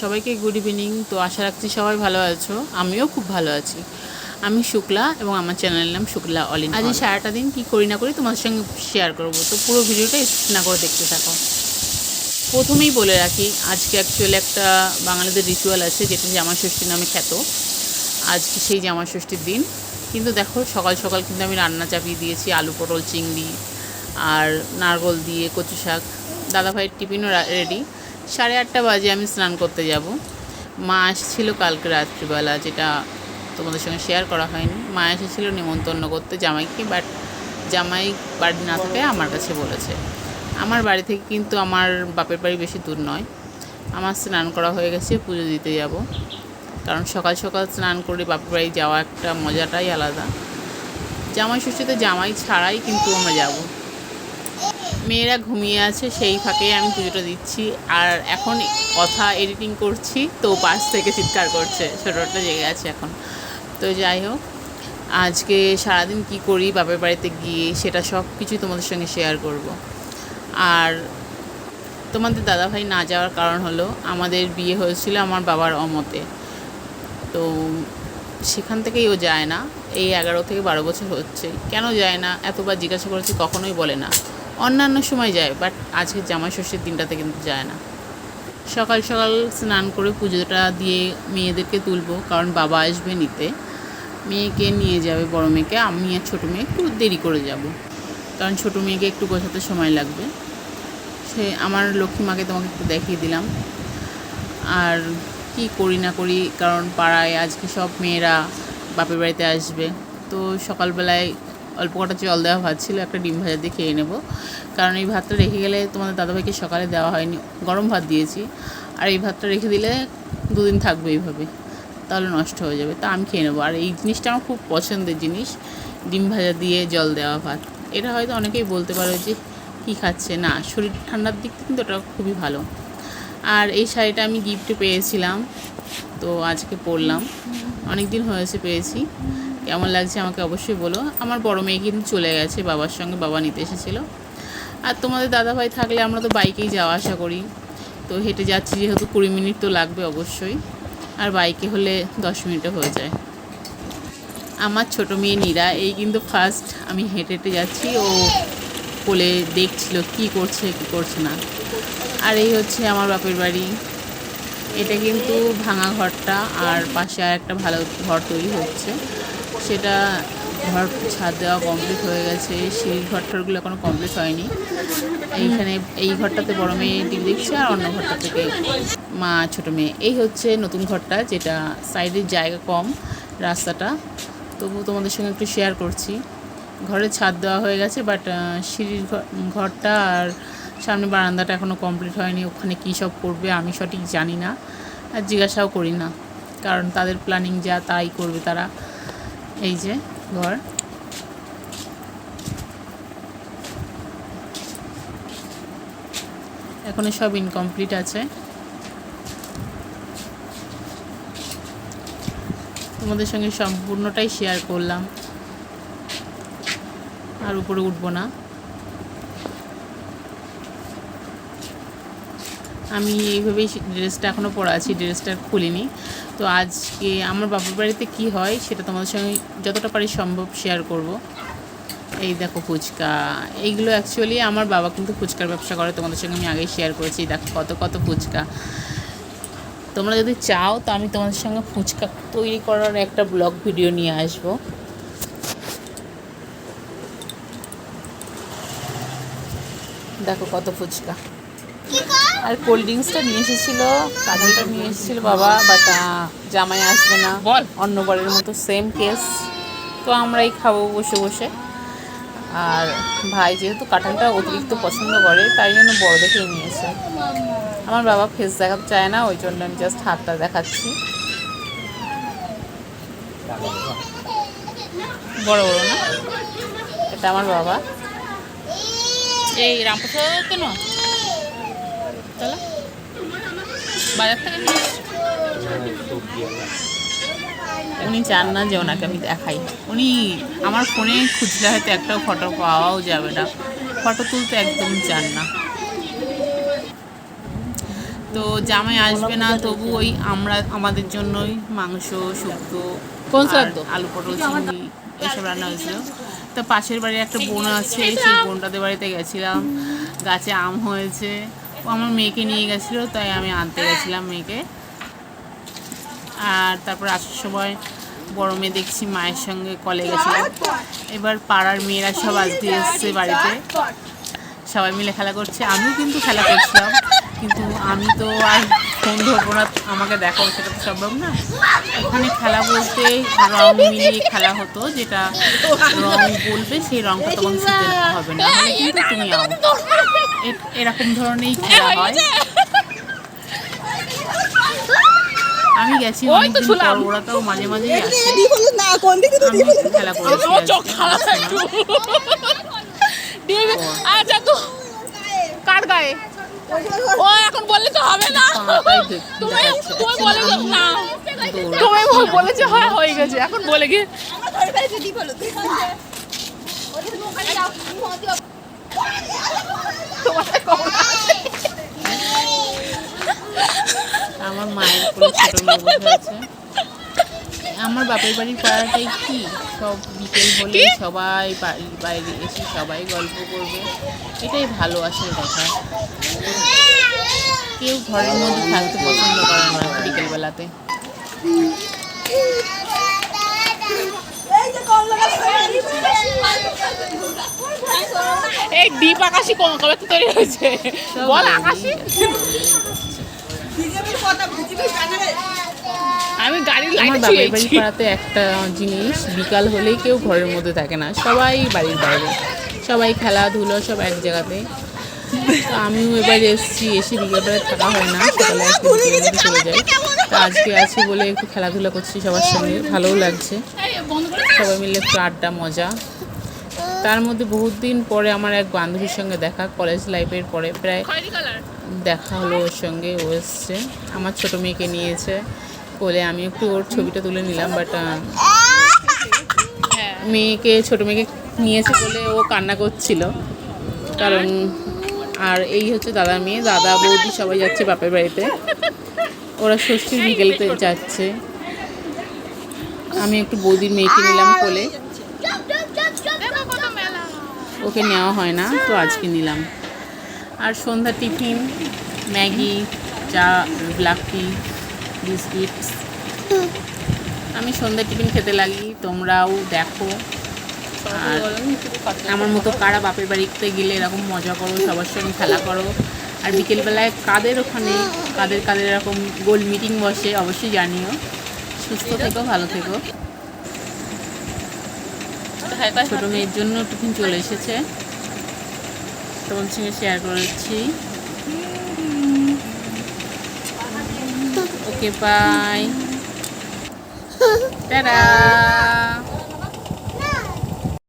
সবাইকে good evening তো আশা রাখছি সবাই ভালো আছো। আমিও খুব ভালো আছি। আমি শুক্লা এবং আমার চ্যানেলের নাম শুক্লা অলিন আজ সারাটা দিন কী করি না করি তোমাদের সঙ্গে শেয়ার করব। তো পুরো ভিডিওটা স্কিপ না করে দেখতে থাকো। প্রথমেই বলে রাখি আজকে অ্যাকচুয়ালি একটা বাঙালিদের রিচুয়াল আছে যেটা জামা ষষ্ঠী নামে খ্যাত। আজকে সেই জামা ষষ্ঠীর দিন। কিন্তু দেখো সকাল সকাল কিন্তু আমি রান্না চাপিয়ে দিয়েছি আলু পটল চিংড়ি আর নারকল দিয়ে কচু শাক। দাদাভাইয়ের টিফিনও রেডি সাড়ে আটটা বাজে আমি স্নান করতে যাব। মা এসেছিল কালকে রাত্রিবেলা, যেটা তোমাদের সঙ্গে শেয়ার করা হয়নি। মা এসেছিল নেমন্তন্ন করতে জামাইকে বাট জামাই বাড়ি না থাকে আমার কাছে বলেছে। আমার বাড়ি থেকে কিন্তু আমার বাপের বাড়ি বেশি দূর নয়। আমার স্নান করা হয়ে গেছে, পুজো দিতে যাব। কারণ সকাল সকাল স্নান করে বাপের বাড়ি যাওয়া একটা মজাটাই আলাদা। জামাই ষষ্ঠীতে জামাই ছাড়াই কিন্তু আমরা যাব। মেয়েরা ঘুমিয়ে আছে, সেই ফাঁকে আমি পুজোটা দিচ্ছি। আর এখন কথা এডিটিং করছি, তো পাশ থেকে চিৎকার করছে, ছোটোটা জেগে আছে এখন। তো যাই হোক, আজকে সারাদিন কি করি, বাপের বাড়িতে গিয়ে সেটা সব কিছুই তোমাদের সঙ্গে শেয়ার করব। আর তোমাদের দাদাভাই না যাওয়ার কারণ হলো, আমাদের বিয়ে হয়েছিল আমার বাবার অমতে। তো সেখান থেকেই ও যায় না। এই এগারো থেকে বারো বছর হচ্ছে। কেন যায় না? এতবার জিজ্ঞাসা করেছি, কখনোই বলে না। অন্যান্য সময় যায় বাট আজকে জামাই ষষ্ঠীর দিনটাতে কিন্তু যায় না। সকাল সকাল স্নান করে পুজোটা দিয়ে মেয়েদেরকে তুলবো, কারণ বাবা আসবে নিতে। মেয়েকে নিয়ে যাবে, বড় মেয়েকে, আমি আর ছোটো মেয়ে একটু দেরি করে যাব, কারণ ছোটো মেয়েকে একটু গোছাতে সময় লাগবে। সে, আমার লক্ষ্মী মাকে তোমাকে একটু দেখিয়ে দিলাম। আর কি করি না করি, কারণ পাড়ায় আজকে সব মেয়েরা বাপের বাড়িতে আসবে, তো সকালবেলায় অল্প কটা জল দেওয়া ভাত ছিল, একটা ডিম ভাজা দিয়ে খেয়ে নেব। কারণ এই ভাতটা রেখে গেলে তোমাদের দাদাভাইকে সকালে দেওয়া হয়নি, গরম ভাত দিয়েছি। আর এই ভাতটা রেখে দিলে দুদিন থাকবে এইভাবে, তাহলে নষ্ট হয়ে যাবে। তা আমি খেয়ে নেব। আর এই জিনিসটা আমার খুব পছন্দের জিনিস, ডিম ভাজা দিয়ে জল দেওয়া ভাত। এটা হয়তো অনেকেই বলতে পারো যে কী খাচ্ছে? না, শরীর ঠান্ডার দিক কিন্তু ওটা খুবই ভালো। আর এই শাড়িটা আমি গিফটে পেয়েছিলাম, তো আজকে পরলাম। অনেক দিন হয়েছে পেয়েছি। কেমন লাগছে আমাকে অবশ্যই বলো। আমার বড় মেয়ে কিন্তু চলে গেছে বাবার সঙ্গে, বাবা নিতে এসেছিল। আর তোমাদের দাদাভাই থাকলে আমরা তো বাইকেই যাওয়া আসা করি। তো হেঁটে যাচ্ছি যেহেতু কুড়ি মিনিট তো লাগবে অবশ্যই। আর বাইকে হলে দশ মিনিটে হয়ে যায়। আমার ছোট মেয়ে নীরা, এই কিন্তু ফার্স্ট আমি হেঁটে হেঁটে যাচ্ছি। ও কোলে দেখছিল কি করছে কি করছে না। আর এই হচ্ছে আমার বাপের বাড়ি। এটা কিন্তু ভাঙা ঘরটা, আর পাশে আর একটা ভালো ঘর তৈরি হচ্ছে। সেটা ঘর ছাদ দেওয়া কমপ্লিট হয়ে গেছে। সেই ঘরটারগুলো এখনও কমপ্লিট হয়নি। এইখানে এই ঘরটাতে বড় মেয়ে টিভি দেখছে আর অন্য ঘরটা থেকে মা ছোটো মেয়ে। এই হচ্ছে নতুন ঘরটা, যেটা সাইডের জায়গা কম, রাস্তাটা। তবু তোমাদের সঙ্গে একটু শেয়ার করছি। ঘরে ছাদ দেওয়া হয়ে গেছে বাট সিঁড়ির ঘর- ঘরটা আর সামনে বারান্দাটা এখনও কমপ্লিট হয়নি। ওখানে কী সব করবে আমি সঠিক জানি না। আর জিজ্ঞাসাও করি না। কারণ তাদের প্ল্যানিং যা তাই করবে তারা। এই যে ঘর এখনও সব ইনকমপ্লিট আছে। তোমাদের সঙ্গে সম্পূর্ণটাই শেয়ার করলাম। আর উপরে উঠবো না। আমি এইভাবেই ড্রেসটা এখনও পরা আছি, ড্রেসটা খুলিনি। তো আজকে আমার বাবার বাড়িতে কি হয় সেটা তোমাদের সঙ্গে যতটা পারি সম্ভব শেয়ার করব। এই দেখো ফুচকা। এইগুলো অ্যাকচুয়ালি আমার বাবা কিন্তু ফুচকার ব্যবসা করে, তোমাদের সঙ্গে আমি আগেই শেয়ার করেছি। দেখো কত কত ফুচকা। তোমরা যদি চাও তো আমি তোমাদের সঙ্গে ফুচকা তৈরি করার একটা ব্লগ ভিডিও নিয়ে আসব। দেখো কত ফুচকা। আর কোল্ড ড্রিঙ্কসটা নিয়ে এসেছিল কাজলটা নিয়ে এসেছিল বাবা বাট জামাই আসবে না। বল। অন্যবারের মতো সেম কেস তো আমরাই খাব বসে বসে। আর ভাই যেহেতু কাঁঠালটা অতিরিক্ত পছন্দ করে তাই জন্য বড় দেখেই নিয়েছে। আমার বাবা ফেস দেখাতে চায় না ওই জন্য আমি জাস্ট হাতটা দেখাচ্ছি। বড় বড় না? এটা আমার বাবা। এই রামপ্রসাদ কেন চলো বাজার থেকে উনি চান না যে ওনাকে আমি দেখাই। উনি আমার ফোনে খুঁজলে হয়তো একটাও ফটো পাওয়াও যাবে না। ফটো তুলতে একদম চান না। তো জামাই আসবে না তবু ওই আমরা আমাদের জন্যই মাংস শুক্তো কোন আলু পটল চিংড়ি এসব রান্না হয়েছিল। তো পাশের বাড়ির একটা বোন আছে সেই বোনটাদের বাড়িতে গেছিলাম। গাছে আম হয়েছে। আমার মেয়েকে নিয়ে গেছিল, তাই আমি আনতে গেছিলাম মেয়েকে। আর তারপর আসার সময় বড় মেয়ে দেখছি মায়ের সঙ্গে কলে গেছিল। এবার পাড়ার মেয়েরা সব আসতে এসছে বাড়িতে। সবাই মিলে খেলা করছে। আমিও কিন্তু খেলা করছিলাম, কিন্তু আমি তো আর ফোন ধরবো না আমাকে দেখাবো সেটা তো সম্ভব না। এখানে খেলা বলতে রং মিলিয়ে খেলা হতো যেটা রং বলবে সেই রংটা তখন হবে না। কিন্তু তুমি আও এ- এরকম ধরনেরই খেলা হয়। আমি গেছি। ওরা তো মাঝে মাঝেই আসে। দিদি বলো না কোন দিকে তো আমি দিদি বলো খেলা ডিম আচ্ছা তো কার গায়ে? ও এখন বললে তো হবে না। দেখ- তুমি তুমি বলে না। তুমি বলেছে হয় হয়ে গেছে। এখন বলে গিয়ে। আমার মায়ের ছোট আছে আমার বাপের বাড়ির পাড়াটাই কি? সব বিকেল হলে সবাই বাড়ির বাইরে এসে সবাই গল্প করবে। এটাই ভালোবাসার কথা। কেউ ঘরের মধ্যে থাকতে পছন্দ করে না বিকেলবেলাতে। এই ডিপ আকাশি কোন কবে তো তৈরি হয়েছে? বল আকাশি। বিজেপির কথা বিজেপির আমি গাড়ির আমার লাইটে বাড়ির ছিলেছি পাড়াতে একটা জিনিস বিকাল হলেই কেউ ঘরের মধ্যে থাকে না। সবাই বাড়ির বাইরে। সবাই খেলাধুলো সব এক জায়গাতে। তো আমিও এবার এসেছি এসে বিকেলবেলা থাকা হয় না। সকালে একটু বিকেলের চলে যাই। তো আজকে আছি বলে একটু খেলাধুলা করছি সবার সঙ্গে। ভালোও লাগছে। সবাই মিলে একটু আড্ডা মজা। তার মধ্যে বহুত দিন পরে আমার এক বান্ধবীর সঙ্গে দেখা কলেজ লাইফের পরে। প্রায় দেখা হলো ওর সঙ্গে ও এসছে। আমার ছোটো মেয়েকে নিয়েছে। বলে আমি একটু ওর ছবিটা তুলে নিলাম বাট হ্যাঁ। মেয়েকে ছোট মেয়েকে নিয়েছে বলে ও কান্না করছিল। কারণ আর এই হচ্ছে দাদা মেয়ে দাদা বৌদি সবাই যাচ্ছে বাপের বাড়িতে। ওরা ষষ্ঠীর বিকেলতে যাচ্ছে। আমি একটু বৌদির মেয়েকে নিলাম কোলে। ওকে নেওয়া হয় না তো আজকে নিলাম। আর সন্ধ্যা টিফিন ম্যাগি চা ব্ল্যাক টি। বিস্কিটস। আমি সন্ধ্যা টিফিন খেতে লাগি, তোমরাও দেখো। আর আমার মতো কারা বাপের বাড়িতে গেলে এরকম মজা করো, সবার সঙ্গে খেলা করো। আর বিকেলবেলায় কাদের ওখানে, কাদের কাদের এরকম গোল মিটিং বসে, অবশ্যই জানিও। সুস্থ থেকো, ভালো থেকো। ছোটো মেয়ের জন্য টিফিন চলে এসেছে। তোমার সঙ্গে শেয়ার করেছি। Okay, bye. Ta-da!